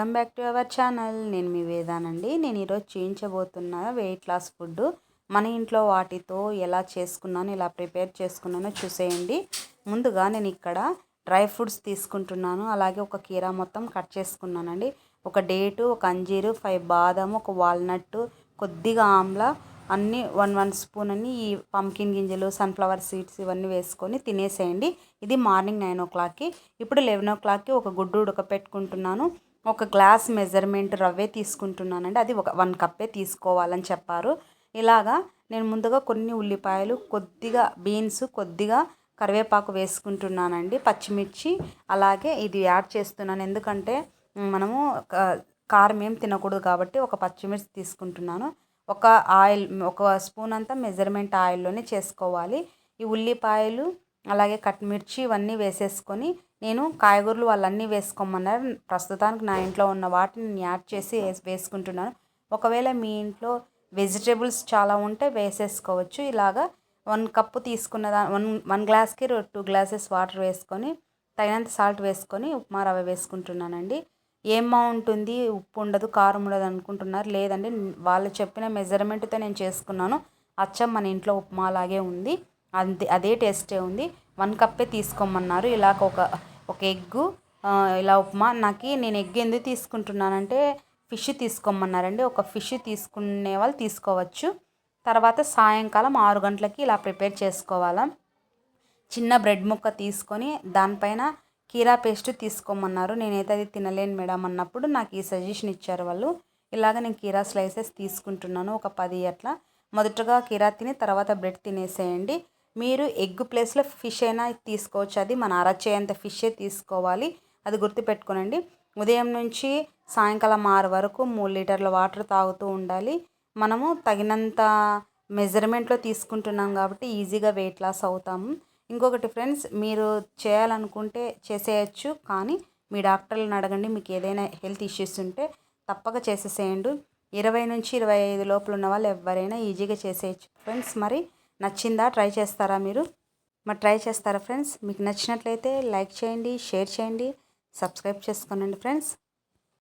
Welcome back to our channel. నేను మీ వేదానండి. నేను ఈరోజు చేయించబోతున్న వెయిట్ లాస్ ఫుడ్ మన ఇంట్లో వాటితో ఎలా చేసుకున్నాను ఎలా ప్రిపేర్ చేసుకున్నానో చూసేయండి. ముందుగా నేను ఇక్కడ డ్రై ఫ్రూట్స్ తీసుకుంటున్నాను. అలాగే ఒక కీరా మొత్తం కట్ చేసుకున్నానండి. ఒక డేటు ఒక అంజీరు ఫైవ్ బాదం ఒక వాల్నట్ కొద్దిగా ఆమ్లా అన్నీ వన్ వన్ స్పూన్ అని ఈ పంకిన్ గింజలు సన్ఫ్లవర్ సీడ్స్ ఇవన్నీ వేసుకొని తినేసేయండి. ఇది మార్నింగ్ నైన్ ఓ క్లాక్కి. ఇప్పుడు లెవెన్ ఓ క్లాక్కి ఒక గుడ్డు ఉడకపెట్టుకుంటున్నాను. ఒక గ్లాస్ మెజర్మెంట్ రవ్వే తీసుకుంటున్నానండి. అది ఒక వన్ కప్పే తీసుకోవాలని చెప్పారు. ఇలాగా నేను ముందుగా కొన్ని ఉల్లిపాయలు కొద్దిగా బీన్స్ కొద్దిగా కరివేపాకు వేసుకుంటున్నానండి. పచ్చిమిర్చి అలాగే ఇది యాడ్ చేస్తున్నాను. ఎందుకంటే మనము కారం ఏం తినకూడదు కాబట్టి ఒక పచ్చిమిర్చి తీసుకుంటున్నాను. ఒక ఆయిల్ ఒక స్పూన్ అంతా మెజర్మెంట్ ఆయిల్లోనే చేసుకోవాలి. ఈ ఉల్లిపాయలు అలాగే కట్ మిర్చి ఇవన్నీ వేసేసుకొని నేను కాయగూరలు వాళ్ళన్నీ వేసుకోమన్నారు. ప్రస్తుతానికి నా ఇంట్లో ఉన్న వాటిని నేను యాడ్ చేసి వేసుకుంటున్నాను. ఒకవేళ మీ ఇంట్లో వెజిటేబుల్స్ చాలా ఉంటే వేసేసుకోవచ్చు. ఇలాగా వన్ కప్పు తీసుకున్న దా వన్ వన్ గ్లాస్కి టూ గ్లాసెస్ వాటర్ వేసుకొని తగినంత సాల్ట్ వేసుకొని ఉప్మా రవ్వ వేసుకుంటున్నానండి. ఏం బాగుంటుంది? ఉప్పు ఉండదు కారం ఉండదు అనుకుంటున్నారు. లేదండి వాళ్ళు చెప్పిన మెజర్మెంట్తో నేను చేసుకున్నాను. అచ్చం మన ఇంట్లో ఉప్మా లాగే ఉంది. అంతే అదే టేస్టే ఉంది. వన్ కప్పే తీసుకోమన్నారు. ఇలాగ ఒక ఒక ఎగ్గు ఇలా ఉప్మా. నాకు నేను ఎగ్ ఎందుకు తీసుకుంటున్నానంటే ఫిష్ తీసుకోమన్నారండి. ఒక ఫిష్ తీసుకునే వాళ్ళు తీసుకోవచ్చు. తర్వాత సాయంకాలం ఆరు గంటలకి ఇలా ప్రిపేర్ చేసుకోవాలా. చిన్న బ్రెడ్ ముక్క తీసుకొని దానిపైన కీరా పేస్ట్ తీసుకోమన్నారు. నేనైతే అది తినలేను మేడం అన్నప్పుడు నాకు ఈ సజెషన్ ఇచ్చారు వాళ్ళు. ఇలాగ నేను కీరా స్లైసెస్ తీసుకుంటున్నాను ఒక పది అట్లా. మొదటగా కీరా తిని తర్వాత బ్రెడ్ తినేసేయండి. మీరు ఎగ్ ప్లేస్లో ఫిష్ అయినా తీసుకోవచ్చు. అది మన అరచేయంత ఫిషే తీసుకోవాలి. అది గుర్తుపెట్టుకోనండి. ఉదయం నుంచి సాయంకాలం ఆరు వరకు మూడు లీటర్ల వాటర్ తాగుతూ ఉండాలి. మనము తగినంత మెజర్మెంట్లో తీసుకుంటున్నాం కాబట్టి ఈజీగా వెయిట్ లాస్ అవుతాము. ఇంకొకటి ఫ్రెండ్స్ మీరు చేయాలనుకుంటే చేసేయచ్చు కానీ మీ డాక్టర్లను అడగండి. మీకు ఏదైనా హెల్త్ ఇష్యూస్ ఉంటే తప్పక చేసేసేయండి. ఇరవై నుంచి ఇరవై ఐదు లోపల ఉన్న వాళ్ళు ఎవరైనా ఈజీగా చేసేయచ్చు. ఫ్రెండ్స్ మరి నచ్చిందా? ట్రై చేస్తారా మీరు? మరి ట్రై చేస్తారా ఫ్రెండ్స్? మీకు నచ్చినట్లయితే లైక్ చేయండి షేర్ చేయండి సబ్స్క్రైబ్ చేసుకోనండి ఫ్రెండ్స్.